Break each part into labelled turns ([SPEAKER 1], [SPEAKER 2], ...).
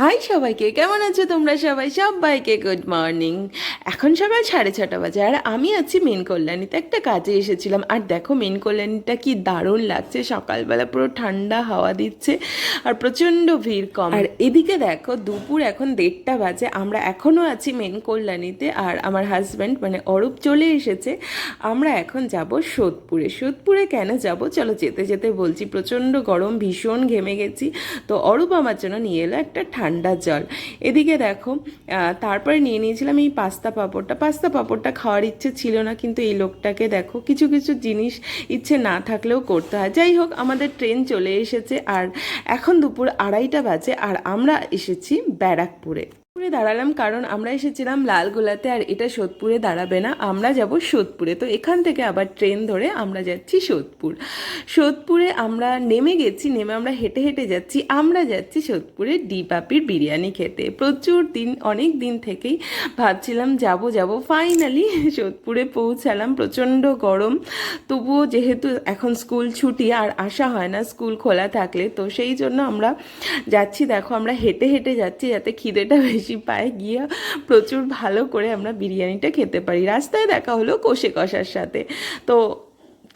[SPEAKER 1] High সবাইকে। কেমন আছো তোমরা সবাই? সবাইকে গুড মর্নিং এখন সকাল সাড়ে ছটা বাজে আর আমি আছি মেন কল্যাণীতে। একটা কাজে এসেছিলাম। আর দেখো মেন কল্যাণীটা কি দারুণ লাগছে। সকালবেলা পুরো ঠান্ডা হাওয়া দিচ্ছে আর প্রচণ্ড ভিড় কম। আর এদিকে দেখো, দুপুর এখন দেড়টা বাজে। আমরা এখনও আছি মেন কল্যাণীতে আর আমার হাজব্যান্ড মানে অরূপ, চলে এসেছে। আমরা এখন যাব সোদপুরে। সোদপুরে কেন যাব? চলো যেতে যেতে বলছি। প্রচণ্ড গরম, ভীষণ ঘেমে গেছি। তো অরূপ আমার জন্য নিয়ে এলো একটা ঠান্ডা জল। এদিকে দেখো তারপরে নিয়ে নিয়েছিলাম এই পাস্তা পাঁপড়টা। পাস্তা পাঁপড়টা খাওয়ার ইচ্ছে ছিল না, কিন্তু এই লোকটাকে দেখো, কিছু কিছু জিনিস ইচ্ছে না থাকলেও করতে হয়। যাই হোক, আমাদের ট্রেন চলে এসেছে, আর এখন দুপুর আড়াইটা বাজে, আর আমরা এসেছি ব্যারাকপুরে। সোদপুরে দাঁড়ালাম কারণ আমরা এসেছিলাম লালগোলাতে আর এটা সোদপুরে দাঁড়াবে না, আমরা যাব সোদপুরে। তো এখান থেকে আবার ট্রেন ধরে আমরা যাচ্ছি সোদপুর। সোদপুরে আমরা নেমে গেছি, নেমে আমরা হেঁটে হেঁটে যাচ্ছি, আমরা যাচ্ছি সোদপুরে ডি পাপির বিরিয়ানি খেতে। প্রচুর দিন, অনেক দিন থেকেই ভাবছিলাম যাব যাব। ফাইনালি সোদপুরে পৌঁছালাম, প্রচণ্ড গরম। তবুও যেহেতু এখন স্কুল ছুটি আর আসা হয় না স্কুল খোলা থাকলে, তো সেই জন্য আমরা যাচ্ছি। দেখো আমরা হেঁটে হেঁটে যাচ্ছি যাতে খিদেটা বেশি পায় গিয়ে প্রচুর ভালো করে আমরা বিরিয়ানিটা খেতে পারি। রাস্তায় দেখা হলো কষে কষার সাথে। তো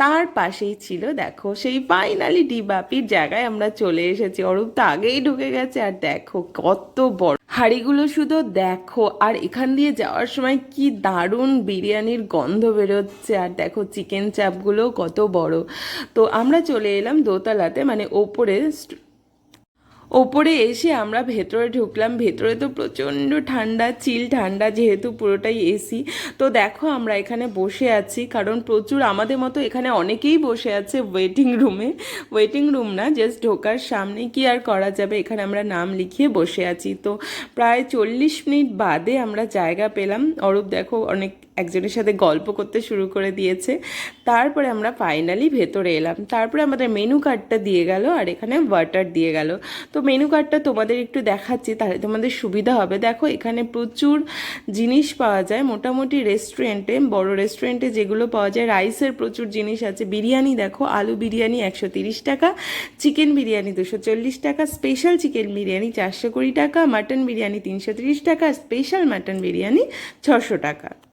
[SPEAKER 1] তার পাশেই ছিল, দেখো, সেই ফাইনালি ডিবাপির জায়গায় আমরা চলে এসেছি। অরূপ তো আগেই ঢুকে গেছে, আর দেখো কত বড় হাঁড়িগুলো শুধু দেখো, আর এখান দিয়ে যাওয়ার সময় কি দারুণ বিরিয়ানির গন্ধ বেরোচ্ছে, আর দেখো চিকেন চাপগুলো কত বড়। তো আমরা চলে এলাম দোতলাতে মানে ওপরে ওপরে এসে আমরা ভেতরে ঢুকলাম। ভেতরে তো প্রচণ্ড ঠান্ডা, চিল ঠান্ডা যেহেতু পুরোটাই এসি। তো দেখো আমরা এখানে বসে আছি, কারণ প্রচুর আমাদের মতো এখানে অনেকেই বসে আছে ওয়েটিং রুমে ওয়েটিং রুম না জাস্ট ঢোকার সামনে কি আর করা যাবে? এখানে আমরা নাম লিখিয়ে বসে আছি। তো প্রায় চল্লিশ মিনিট বাদে আমরা জায়গা পেলাম। অরূপ দেখো অনেক একজনের সাথে গল্প করতে শুরু করে দিয়েছে। তারপরে আমরা ফাইনালি ভেতরে এলাম। তারপরে আমাদের মেনু কার্ডটা দিয়ে গেল আর এখানে ওয়াটার দিয়ে গেল। তো মেনু কার্ডটা তোমাদের একটু দেখাচ্ছি, তাহলে তোমাদের সুবিধা হবে। দেখো, এখানে প্রচুর জিনিস পাওয়া যায়। মোটামুটি রেস্টুরেন্টে বড় রেস্টুরেন্টে যেগুলো পাওয়া যায় রাইসের প্রচুর জিনিস আছে। বিরিয়ানি দেখো, আলু বিরিয়ানি একশো টাকা চিকেন বিরিয়ানি দুশো টাকা স্পেশাল চিকেন বিরিয়ানি চারশো কুড়ি টাকা মাটন বিরিয়ানি তিনশো টাকা স্পেশাল মাটন বিরিয়ানি ছশো টাকা।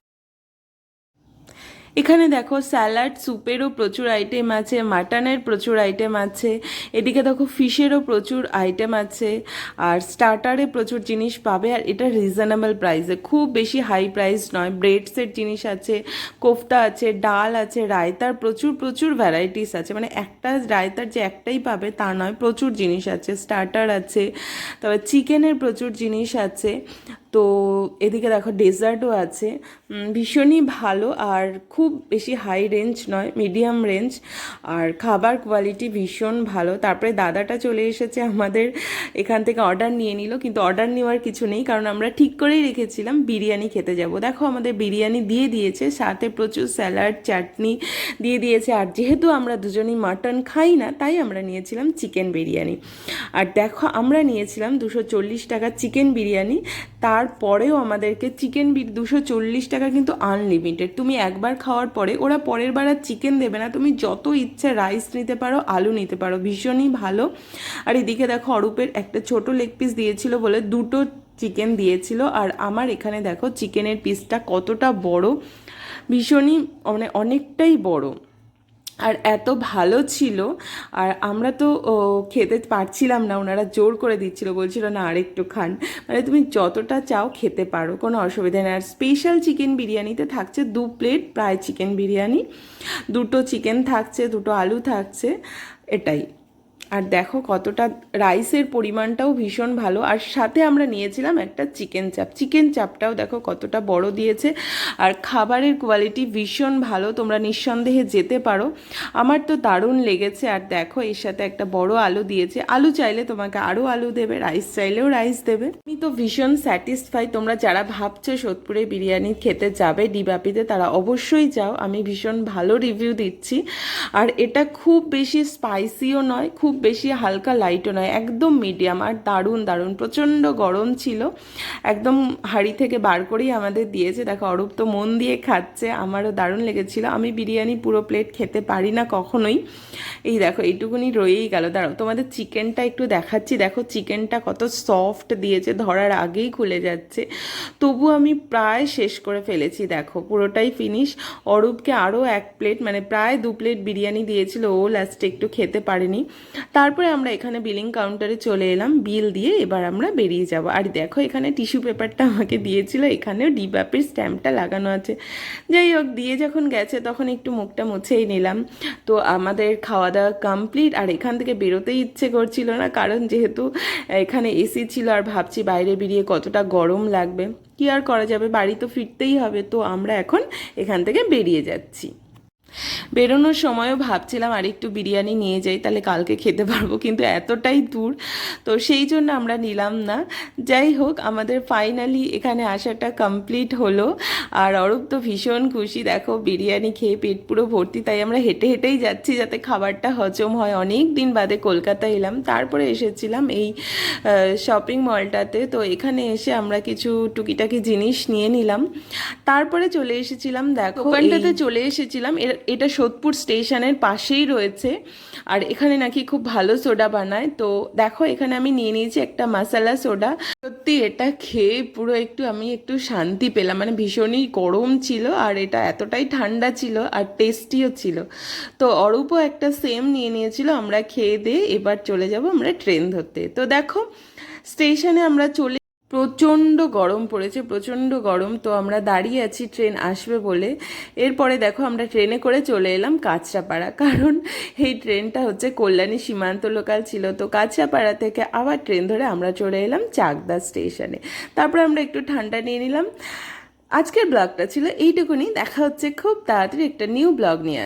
[SPEAKER 1] এখানে দেখো স্যালাড, স্যুপেরও প্রচুর আইটেম আছে, মাটনের প্রচুর আইটেম আছে, এদিকে দেখো ফিশেরও প্রচুর আইটেম আছে, আর স্টার্টারে প্রচুর জিনিস পাবে, আর এটা রিজনেবল প্রাইসে খুব বেশি হাই প্রাইস নয় ব্রেডসের জিনিস আছে, কোফতা আছে, ডাল আছে, রায়তার প্রচুর প্রচুর ভ্যারাইটিস আছে। মানে একটা রায়তার যে একটাই পাবে, তা নয়, প্রচুর জিনিস আছে স্টার্টার আছে, তারপর চিকেনের প্রচুর জিনিস আছে। তো এদিকে দেখো ডেজার্টও আছে। ভীষণই ভালো আর খুব বেশি হাই রেঞ্জ নয় মিডিয়াম রেঞ্জ আর খাবার কোয়ালিটি ভীষণ ভালো। তারপরে দাদাটা চলে এসেছে আমাদের এখান থেকে অর্ডার নিয়ে নিল, কিন্তু অর্ডার নেওয়ার কিছু নেই, কারণ আমরা ঠিক করেই রেখেছিলাম বিরিয়ানি খেতে যাব। দেখো আমাদের বিরিয়ানি দিয়ে দিয়েছে, সাথে প্রচুর স্যালাড চাটনি দিয়ে দিয়েছে। আর যেহেতু আমরা দুজনেই মাটন খাই না, তাই আমরা নিয়েছিলাম চিকেন বিরিয়ানি। আর দেখো আমরা নিয়েছিলাম দুশো চল্লিশ টাকা চিকেন বিরিয়ানি। তারপরেও আমাদেরকে চিকেন বিট দুশো চল্লিশ টাকা কিন্তু আনলিমিটেড তুমি একবার খাওয়ার পরে, ওরা পরের বার আর চিকেন দেবে না। তুমি যত ইচ্ছে রাইস নিতে পারো, আলু নিতে পারো, ভীষণই ভালো। আর এদিকে দেখো, অরূপের একটা ছোট লেগ পিস দিয়েছিল বলে দুটো চিকেন দিয়েছিল। আর আমার এখানে দেখো চিকেনের পিসটা কতটা বড়, ভীষণই মানে অনেকটাই বড়। আর এত ভালো ছিল, আর আমরা তো খেতে পারছিলাম না, ওনারা জোর করে দিচ্ছিল, বলছিল, না আর একটু খান। মানে তুমি যতটা চাও খেতে পারো, কোনো অসুবিধা নেই। আর স্পেশাল চিকেন বিরিয়ানিতে থাকছে দু প্লেট প্রায় চিকেন বিরিয়ানি, দুটো চিকেন থাকছে, দুটো আলু থাকছে, এটাই। আর দেখো কতটা রাইসের পরিমাণটাও ভীষণ ভালো। আর সাথে আমরা নিয়েছিলাম একটা চিকেন চাপ। চিকেন চাপটাও দেখো কতটা বড় দিয়েছে। আর খাবারের কোয়ালিটি ভীষণ ভালো, তোমরা নিঃসন্দেহে যেতে পারো। আমার তো দারুণ লেগেছে। আর দেখো এর সাথে একটা বড় আলু দিয়েছে। আলু চাইলে তোমাকে আরও আলু দেবে, রাইস চাইলেও রাইস দেবে। আমি তো ভীষণ স্যাটিসফাই তোমরা যারা ভাবছ সোদপুরে বিরিয়ানি খেতে যাবে, ডিবাপিতে, তারা অবশ্যই যাও। আমি ভীষণ ভালো রিভিউ দিচ্ছি। আর এটা খুব বেশি স্পাইসিও নয়, খুব বেশি হালকা লাইটও নয়, একদম মিডিয়াম আর দারুণ দারুণ। প্রচণ্ড গরম ছিল। একদম হাঁড়ি থেকে বার করেই আমাদের দিয়েছে। দেখো, অরূপ তো মন দিয়ে খাচ্ছে, আমারও দারুণ লেগেছিল। আমি বিরিয়ানি পুরো প্লেট খেতে পারি না কখনোই। এই দেখো, এইটুকুনি রয়েই গেল। দাঁড়াও, তোমাদের চিকেনটা একটু দেখাচ্ছি। দেখো চিকেনটা কত সফট দিয়েছে, ধরার আগেই খুলে যাচ্ছে। তবু আমি প্রায় শেষ করে ফেলেছি, দেখো, পুরোটাই ফিনিশ অরূপকে আরও এক প্লেট মানে প্রায় দু প্লেট বিরিয়ানি দিয়েছিল, ও লাস্টে একটু খেতে পারেনি। তারপরে আমরা এখানে বিলিং কাউন্টারে চলে এলাম। বিল দিয়ে এবার আমরা বেরিয়ে যাব। আর দেখো, এখানে টিস্যু পেপারটা আমাকে দিয়েছিল। এখানেও ডিবাপের স্ট্যাম্পটা লাগানো আছে। যাই হোক, দিয়ে যখন গেছে, তখন একটু মুখটা মুছেই নিলাম। তো আমাদের খাওয়া দাওয়া কমপ্লিট আর এখান থেকে বেরোতেই ইচ্ছে করছিল না, কারণ যেহেতু এখানে এসি ছিল, আর ভাবছি বাইরে বেরিয়ে কতটা গরম লাগবে। কি আর করা যাবে? বাড়ি তো ফিরতেই হবে। তো আমরা এখন এখান থেকে বেরিয়ে যাচ্ছি। বেরোনোর সময়ও ভাবছিলাম আর একটু বিরিয়ানি নিয়ে যাই তাহলে কালকে খেতে পারব কিন্তু এতটাই দূর। তো সেই জন্য আমরা নিলাম না। যাই হোক আমাদের ফাইনালি এখানে আসাটা কমপ্লিট হলো। আর অরূপ তো ভীষণ খুশি দেখো বিরিয়ানি খেয়ে পেট পুরো ভর্তি তাই আমরা হেঁটে হেঁটেই যাচ্ছি যাতে খাবারটা হজম হয়। অনেক দিন বাদে কলকাতা এলাম তারপরে এসেছিলাম এই শপিং মলটাতে তো এখানে এসে আমরা কিছু টুকিটাকি জিনিস নিয়ে নিলাম। তারপরে চলে এসেছিলাম দেখো ওখানটাতে চলে এসেছিলাম এটা সোদপুর স্টেশনের পাশেই রয়েছে। আর এখানে নাকি খুব ভালো সোডা বানায়। তো দেখো, এখানে আমি নিয়ে নিয়েছি একটা মশালা সোডা। সত্যি এটা খেয়ে পুরো একটু আমি একটু শান্তি পেলাম। মানে ভীষণই গরম ছিল আর এটা এতটাই ঠান্ডা ছিল আর টেস্টিও ছিল। তো অরূপও একটা সেম নিয়ে নিয়েছিল। আমরা খেয়ে দিয়ে এবার চলে যাব আমরা ট্রেন ধরতে। তো দেখো, স্টেশনে আমরা চলে প্রচণ্ড গরম পড়েছে, প্রচণ্ড গরম। তো আমরা দাঁড়িয়ে আছি, ট্রেন আসবে বলে। এরপরে দেখো আমরা ট্রেনে করে চলে এলাম কাঁচরাপাড়া। কারণ এই ট্রেনটা হচ্ছে কল্যাণী সীমান্ত লোকাল ছিল। তো কাঁচরাপাড়া থেকে আবার ট্রেন ধরে আমরা চলে এলাম চাকদা স্টেশনে। তারপরে আমরা একটু ঠান্ডা নিয়ে নিলাম। আজকের ব্লগটা ছিল এইটুকুনি। দেখা হচ্ছে খুব তাড়াতাড়ি একটা নিউ ব্লগ নিয়ে।